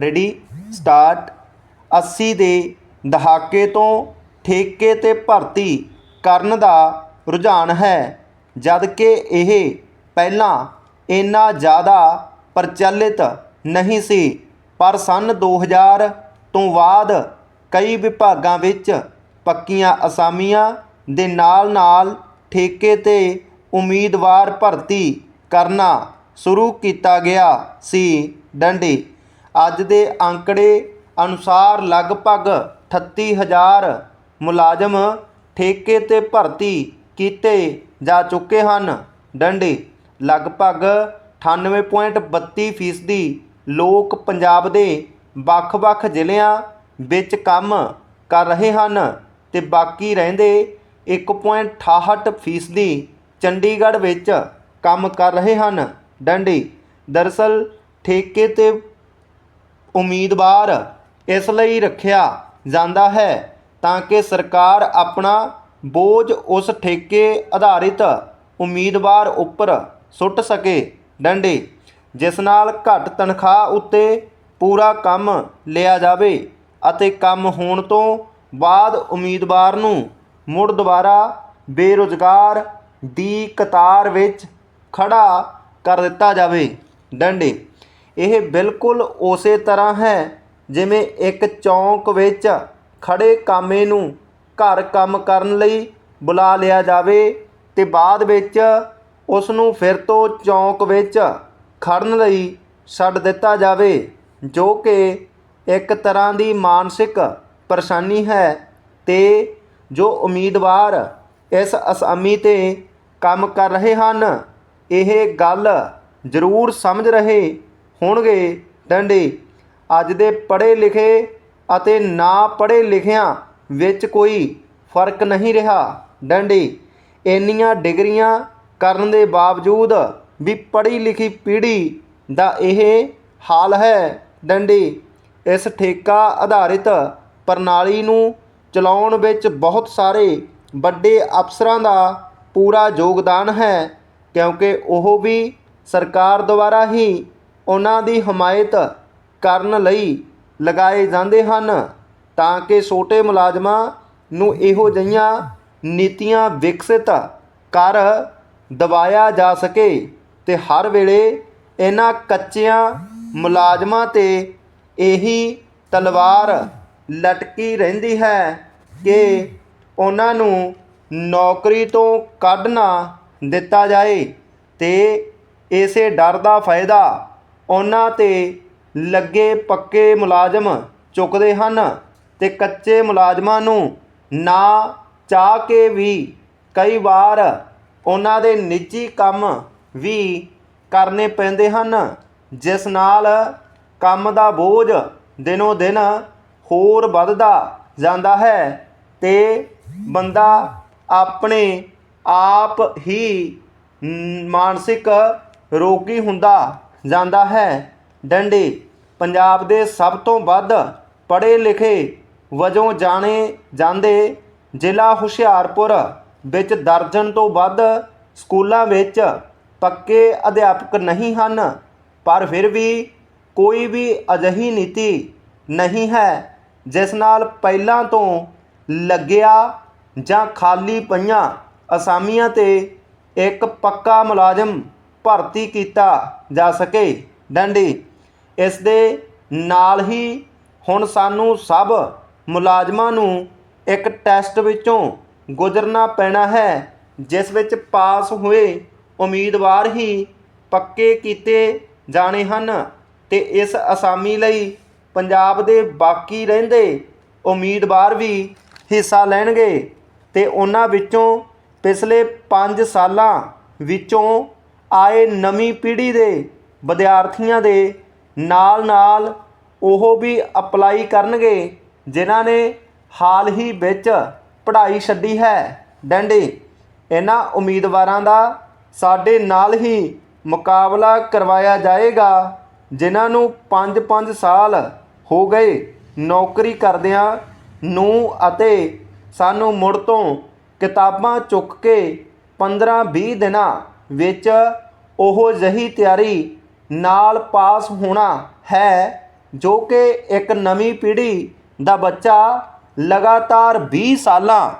Ready start 80 ਦੇ ਦਹਾਕੇ ਤੋਂ ਠੇਕੇ ਤੇ ਭਰਤੀ ਕਰਨ ਦਾ ਰੁਝਾਨ ਹੈ, ਜਦ ਕਿ ਇਹ ਪਹਿਲਾਂ ਇੰਨਾ ਜ਼ਿਆਦਾ ਪ੍ਰਚਲਿਤ ਨਹੀਂ ਸੀ, ਪਰ ਸੰਨ 2000 ਤੋਂ ਬਾਅਦ ਕਈ ਵਿਭਾਗਾਂ ਵਿੱਚ ਪੱਕੀਆਂ ਅਸਾਮੀਆਂ ਦੇ ਨਾਲ ਨਾਲ ਠੇਕੇ ਤੇ ਉਮੀਦਵਾਰ ਭਰਤੀ ਕਰਨਾ ਸ਼ੁਰੂ ਕੀਤਾ ਗਿਆ ਸੀ। ਡੰਡੀ ਅੱਜ ਦੇ ਅੰਕੜੇ ਅਨੁਸਾਰ ਲਗਭਗ 38000 ਮੁਲਾਜ਼ਮ ਠੇਕੇ ਤੇ ਭਰਤੀ ਕੀਤੇ ਜਾ ਚੁੱਕੇ ਹਨ। ਡੰਡੇ, ਲਗਭਗ 98.32 ਫੀਸਦੀ ਲੋਕ ਪੰਜਾਬ ਦੇ ਵੱਖ-ਵੱਖ ਜ਼ਿਲ੍ਹਿਆਂ ਵਿੱਚ ਕੰਮ ਕਰ ਰਹੇ ਹਨ ਤੇ ਬਾਕੀ ਰਹਿੰਦੇ 1.68 ਫੀਸਦੀ ਚੰਡੀਗੜ੍ਹ ਵਿੱਚ ਕੰਮ ਕਰ ਰਹੇ ਹਨ। ਡੰਡੀ ਦਰਅਸਲ ਠੇਕੇ ਤੇ ਉਮੀਦਵਾਰ ਇਸ ਲਈ ਰੱਖਿਆ ਜਾਂਦਾ ਹੈ ਤਾਂ ਕਿ ਸਰਕਾਰ ਆਪਣਾ ਬੋਝ ਉਸ ਠੇਕੇ ਆਧਾਰਿਤ ਉਮੀਦਵਾਰ ਉੱਪਰ ਸੁੱਟ ਸਕੇ ਡੰਡੇ, ਜਿਸ ਨਾਲ ਘੱਟ ਤਨਖਾਹ ਉੱਤੇ ਪੂਰਾ ਕੰਮ ਲਿਆ ਜਾਵੇ ਅਤੇ ਕੰਮ ਹੋਣ ਤੋਂ ਬਾਅਦ ਉਮੀਦਵਾਰ ਨੂੰ ਮੁੜ ਦੁਬਾਰਾ ਬੇਰੁਜ਼ਗਾਰ ਦੀ ਕਤਾਰ ਵਿੱਚ ਖੜਾ ਕਰ ਦਿੱਤਾ ਜਾਵੇ। ਡੰਡੇ ਇਹ ਬਿਲਕੁਲ ਉਸੇ ਤਰ੍ਹਾਂ ਹੈ ਜਿਵੇਂ ਇੱਕ ਚੌਂਕ ਵਿੱਚ ਖੜੇ ਕਾਮੇ ਨੂੰ ਘਰ ਕੰਮ ਕਰਨ ਲਈ ਬੁਲਾ ਲਿਆ ਜਾਵੇ ਤੇ ਬਾਅਦ ਵਿੱਚ ਉਸ ਨੂੰ ਫਿਰ ਤੋਂ ਚੌਂਕ ਵਿੱਚ ਖੜਨ ਲਈ ਛੱਡ ਦਿੱਤਾ ਜਾਵੇ, ਜੋ ਕਿ ਇੱਕ ਤਰ੍ਹਾਂ ਦੀ ਮਾਨਸਿਕ ਪਰੇਸ਼ਾਨੀ ਹੈ ਤੇ ਜੋ ਉਮੀਦਵਾਰ ਇਸ ਅਸਾਮੀ ਤੇ ਕੰਮ ਕਰ ਰਹੇ ਹਨ, ਇਹ ਗੱਲ ਜ਼ਰੂਰ ਸਮਝ ਰਹੇ ਹੋਣਗੇ। ਡੰਡੇ, ਅੱਜ ਦੇ ਪੜ੍ਹੇ ਲਿਖੇ ਅਤੇ ਨਾ ਪੜ੍ਹੇ ਲਿਖਿਆਂ ਵਿੱਚ ਕੋਈ ਫ਼ਰਕ ਨਹੀਂ ਰਿਹਾ। ਡੰਡੇ, ਇੰਨੀਆਂ ਡਿਗਰੀਆਂ ਕਰਨ ਦੇ ਬਾਵਜੂਦ ਵੀ ਪੜ੍ਹੀ ਲਿਖੀ ਪੀੜ੍ਹੀ ਦਾ ਇਹ ਹਾਲ ਹੈ। ਡੰਡੇ, ਇਸ ਠੇਕਾ ਆਧਾਰਿਤ ਪ੍ਰਣਾਲੀ ਨੂੰ ਚਲਾਉਣ ਵਿੱਚ ਬਹੁਤ ਸਾਰੇ ਵੱਡੇ ਅਫਸਰਾਂ ਦਾ ਪੂਰਾ ਯੋਗਦਾਨ ਹੈ, ਕਿਉਂਕਿ ਉਹ ਵੀ ਸਰਕਾਰ ਦੁਆਰਾ ਹੀ ਉਹਨਾਂ ਦੀ ਹਮਾਇਤ ਕਰਨ ਲਈ ਲਗਾਏ ਜਾਂਦੇ ਹਨ ਤਾਂ ਕਿ ਛੋਟੇ ਮੁਲਾਜ਼ਮਾਂ ਨੂੰ ਇਹੋ ਜਿਹੀਆਂ ਨੀਤੀਆਂ ਵਿਕਸਿਤ ਕਰ ਦਬਾਇਆ ਜਾ ਸਕੇ ਤੇ ਹਰ ਵੇਲੇ ਇਹਨਾਂ ਕੱਚਿਆਂ ਮੁਲਾਜ਼ਮਾਂ ਤੇ ਇਹੀ ਤਲਵਾਰ ਲਟਕੀ ਰਹਿੰਦੀ ਹੈ ਕਿ ਉਹਨਾਂ ਨੂੰ ਨੌਕਰੀ ਤੋਂ ਕੱਢ ਨਾ ਦਿੱਤਾ ਜਾਏ ਤੇ ਇਸੇ ਡਰ ਦਾ ਫਾਇਦਾ ਉਹਨਾਂ ਤੇ ਲੱਗੇ ਪੱਕੇ ਮੁਲਾਜ਼ਮ ਚੁੱਕਦੇ ਹਨ ਅਤੇ ਕੱਚੇ ਮੁਲਾਜ਼ਮਾਂ ਨੂੰ ਨਾ ਚਾਹ ਕੇ ਵੀ ਕਈ ਵਾਰ ਉਹਨਾਂ ਦੇ ਨਿੱਜੀ ਕੰਮ ਵੀ ਕਰਨੇ ਪੈਂਦੇ ਹਨ, ਜਿਸ ਨਾਲ ਕੰਮ ਦਾ ਬੋਝ ਦਿਨੋ ਦਿਨ ਹੋਰ ਵੱਧਦਾ ਜਾਂਦਾ ਹੈ ਤੇ ਬੰਦਾ ਆਪਣੇ ਆਪ ਹੀ ਮਾਨਸਿਕ ਰੋਗੀ ਹੁੰਦਾ ਜਾਂਦਾ ਹੈ। ਡੰਡੇ ਪੰਜਾਬ ਦੇ ਸਭ ਤੋਂ ਵੱਧ ਪੜ੍ਹੇ ਲਿਖੇ ਵਜੋਂ ਜਾਣੇ ਜਾਂਦੇ ਜ਼ਿਲ੍ਹਾ ਹੁਸ਼ਿਆਰਪੁਰ ਵਿੱਚ ਦਰਜਨ ਤੋਂ ਵੱਧ ਸਕੂਲਾਂ ਵਿੱਚ ਪੱਕੇ ਅਧਿਆਪਕ ਨਹੀਂ ਹਨ। ਪਰ ਫਿਰ ਵੀ ਕੋਈ ਵੀ ਅਜਿਹੀ ਨੀਤੀ ਨਹੀਂ ਹੈ ਜਿਸ ਨਾਲ ਪਹਿਲਾਂ ਤੋਂ ਲੱਗਿਆ ਜਾਂ ਖਾਲੀ ਪਈਆਂ ਅਸਾਮੀਆਂ ਤੇ ਇੱਕ ਪੱਕਾ ਮੁਲਾਜ਼ਮ ਭਰਤੀ ਕੀਤਾ ਜਾ ਸਕੇ। ਡੰਡੀ, ਇਸ ਦੇ ਨਾਲ ਹੀ ਹੁਣ ਸਾਨੂੰ ਸਭ ਮੁਲਾਜ਼ਮਾਂ ਨੂੰ ਇੱਕ ਟੈਸਟ ਵਿੱਚੋਂ ਗੁਜ਼ਰਨਾ ਪੈਣਾ ਹੈ, ਜਿਸ ਵਿੱਚ ਪਾਸ ਹੋਏ ਉਮੀਦਵਾਰ ਹੀ ਪੱਕੇ ਕੀਤੇ ਜਾਣੇ ਹਨ ਤੇ ਇਸ ਅਸਾਮੀ ਲਈ ਪੰਜਾਬ ਦੇ ਬਾਕੀ ਰਹਿੰਦੇ ਉਮੀਦਵਾਰ ਵੀ ਹਿੱਸਾ ਲੈਣਗੇ ਤੇ ਉਹਨਾਂ ਵਿੱਚੋਂ ਪਿਛਲੇ 5 ਸਾਲਾਂ ਵਿੱਚੋਂ ਆਏ ਨਵੀਂ ਪੀੜ੍ਹੀ ਦੇ ਵਿਦਿਆਰਥੀਆਂ ਦੇ ਨਾਲ ਨਾਲ ਉਹ ਵੀ ਅਪਲਾਈ ਕਰਨਗੇ, ਜਿਨ੍ਹਾਂ ਨੇ ਹਾਲ ਹੀ ਵਿੱਚ ਪੜ੍ਹਾਈ ਛੱਡੀ ਹੈ। ਡੰਡੇ, ਇਹਨਾਂ ਉਮੀਦਵਾਰਾਂ ਦਾ ਸਾਡੇ ਨਾਲ ਹੀ ਮੁਕਾਬਲਾ ਕਰਵਾਇਆ ਜਾਏਗਾ, ਜਿਨ੍ਹਾਂ ਨੂੰ 5-5 ਸਾਲ ਹੋ ਗਏ ਨੌਕਰੀ ਕਰਦਿਆਂ ਨੂੰ ਅਤੇ ਸਾਨੂੰ ਮੁੜ ਤੋਂ ਕਿਤਾਬਾਂ ਚੁੱਕ ਕੇ 15-20 ਦਿਨਾਂ ਵਿੱਚ ਉਹ ਜਹੀ ਤਿਆਰੀ ਨਾਲ ਪਾਸ ਹੋਣਾ ਹੈ ਜੋ ਕਿ ਇੱਕ ਨਵੀਂ ਪੀੜ੍ਹੀ ਦਾ ਬੱਚਾ ਲਗਾਤਾਰ 20 ਸਾਲਾਂ